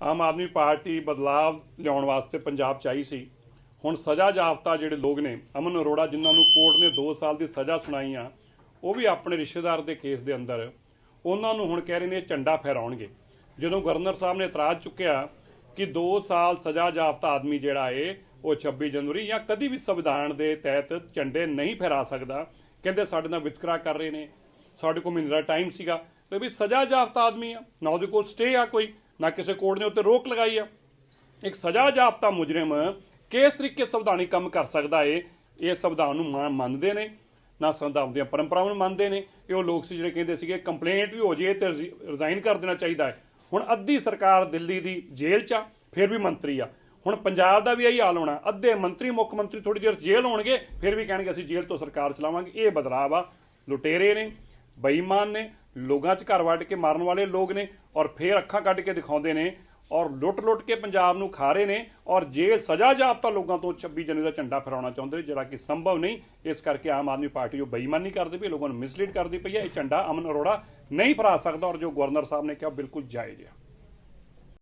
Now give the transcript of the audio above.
Aam Aadmi party ਬਦਲਾਵ ਲਿਆਉਣ ਵਾਸਤੇ ਪੰਜਾਬ ਚ ਆਈ ਸੀ। ਹੁਣ ਸਜ਼ਾ ਜਾਫਤਾ ਜਿਹੜੇ ਲੋਕ ਨੇ, ਅਮਨ ਅਰੋੜਾ ਜਿਨ੍ਹਾਂ ਨੂੰ ਕੋਰਟ ਨੇ 2 ਸਾਲ ਦੀ ਸਜ਼ਾ ਸੁਣਾਈ ਆ, ਉਹ ਵੀ ਆਪਣੇ ਰਿਸ਼ਤੇਦਾਰ ਦੇ ਕੇਸ ਦੇ ਅੰਦਰ। ਉਹਨਾਂ ਨੂੰ ਹੁਣ ਕਹਿ ਰਹੇ ਨੇ ਝੰਡਾ ਫਹਿਰਾਉਣਗੇ। ਜਦੋਂ ਗਵਰਨਰ ਸਾਹਿਬ ਨੇ ਇਤਰਾਜ਼ ਚੁੱਕਿਆ ਕਿ 2 ਸਾਲ ਸਜ਼ਾ ਜਾਫਤਾ ਆਦਮੀ ਜਿਹੜਾ ਏ, ਉਹ 26 ਜਨਵਰੀ ਜਾਂ ਕਦੀ ਵੀ ਸੰਵਿਧਾਨ ਦੇ ਤਹਿਤ ਝੰਡੇ ਨਹੀਂ ਫਹਿਰਾ ਸਕਦਾ, ਕਹਿੰਦੇ ਸਾਡੇ ਨਾਲ ਵਿਤਕਰਾ ਕਰ ਰਹੇ ਨੇ। ਸਾਡੇ ਕੋਲ ਮਹੀਨੇ ਦਾ ਟਾਈਮ ਸੀਗਾ, ਤੇ ਵੀ ਸਜ਼ਾ ਜਾਫਤਾ ਆਦਮੀ ਆ, ਨਾ ਉਹਦੇ ਕੋਲ ਸਟੇ ਆ ਕੋਈ। ਨਾ ਕਿਸੇ ਕੋਰਟ ਨੇ ਉੱਤੇ ਰੋਕ ਲਗਾਈ ਆ। ਇੱਕ ਸਜ਼ਾ ਜਾਫਤਾ ਮੁਜਰਮ ਕਿਸ ਤਰੀਕੇ ਸੰਵਿਧਾਨਿਕ ਕੰਮ ਕਰ ਸਕਦਾ ਏ? ਇਹ ਸੰਵਿਧਾਨ ਨੂੰ ਮਾਨ- ਮੰਨਦੇ ਨੇ, ਨਾ ਸੰਵਿਧਾਨ ਦੀਆਂ ਪਰੰਪਰਾਵਾਂ ਨੂੰ ਮੰਨਦੇ ਨੇ। ਇਹ ਉਹ ਲੋਕ ਸੀ ਜਿਹੜੇ ਕਹਿੰਦੇ ਸੀਗੇ, ਕੰਪਲੇਂਟ ਵੀ ਹੋ ਜੇ ਤੇ ਰਿਜ਼ਾਈਨ ਕਰ ਦੇਣਾ ਚਾਹੀਦਾ ਹੈ ਹੁਣ ਅੱਧੀ ਸਰਕਾਰ ਦਿੱਲੀ ਦੀ ਜੇਲ੍ਹ 'ਚ ਆ, ਫਿਰ ਵੀ ਮੰਤਰੀ ਆ। ਹੁਣ ਪੰਜਾਬ ਦਾ ਵੀ ਇਹੀ ਹਾਲ ਹੋਣਾ। ਅੱਧੇ ਮੰਤਰੀ, ਮੁੱਖ ਮੰਤਰੀ ਥੋੜੀ ਦੇਰ ਜੇਲ੍ਹ ਹੋਣਗੇ, ਫਿਰ ਵੀ ਕਹਿਣਗੇ, ਅਸੀਂ ਜੇਲ੍ਹ ਤੋਂ ਸਰਕਾਰ ਚਲਾਵਾਂਗੇ। ਇਹ ਬਦਲਾਅ ਆ। ਲੁਟੇਰੇ ਨੇ, ਬੇਈਮਾਨ ਨੇ ਲੋਕਾਂ 'ਚ ਘਰ ਵੱਢ ਕੇ ਮਾਰਨ ਵਾਲੇ ਲੋਕ ਨੇ ਔਰ ਫਿਰ ਅੱਖਾਂ ਕੱਢ ਕੇ ਦਿਖਾਉਂਦੇ ਨੇ ਔਰ ਲੁੱਟ-ਲੁੱਟ ਕੇ ਪੰਜਾਬ ਨੂੰ ਖਾ ਰਹੇ ਨੇ ਔਰ ਜੇਲ੍ਹ ਸਜ਼ਾ ਜਾਪਤਾ ਲੋਕਾਂ ਤੋਂ 26 ਜਨਵਰੀ ਦਾ ਝੰਡਾ ਫਹਿਰਾਉਣਾ ਚਾਹੁੰਦੇ ਨੇ, ਜਿਹੜਾ ਕਿ ਸੰਭਵ ਨਹੀਂ। ਇਸ ਕਰਕੇ ਆਮ ਆਦਮੀ ਪਾਰਟੀ ਉਹ ਬੇਈਮਾਨੀ ਕਰਦੀ ਪਈ, ਲੋਕਾਂ ਨੂੰ ਮਿਸਲੀਡ ਕਰਦੀ ਪਈ ਹੈ। ਇਹ ਝੰਡਾ ਅਮਨ ਅਰੋੜਾ ਨਹੀਂ ਫਹਰਾ ਸਕਦਾ ਔਰ ਜੋ ਗਵਰਨਰ ਸਾਹਿਬ ਨੇ ਕਿਹਾ ਬਿਲਕੁਲ ਜਾਇਜ਼ ਹੈ।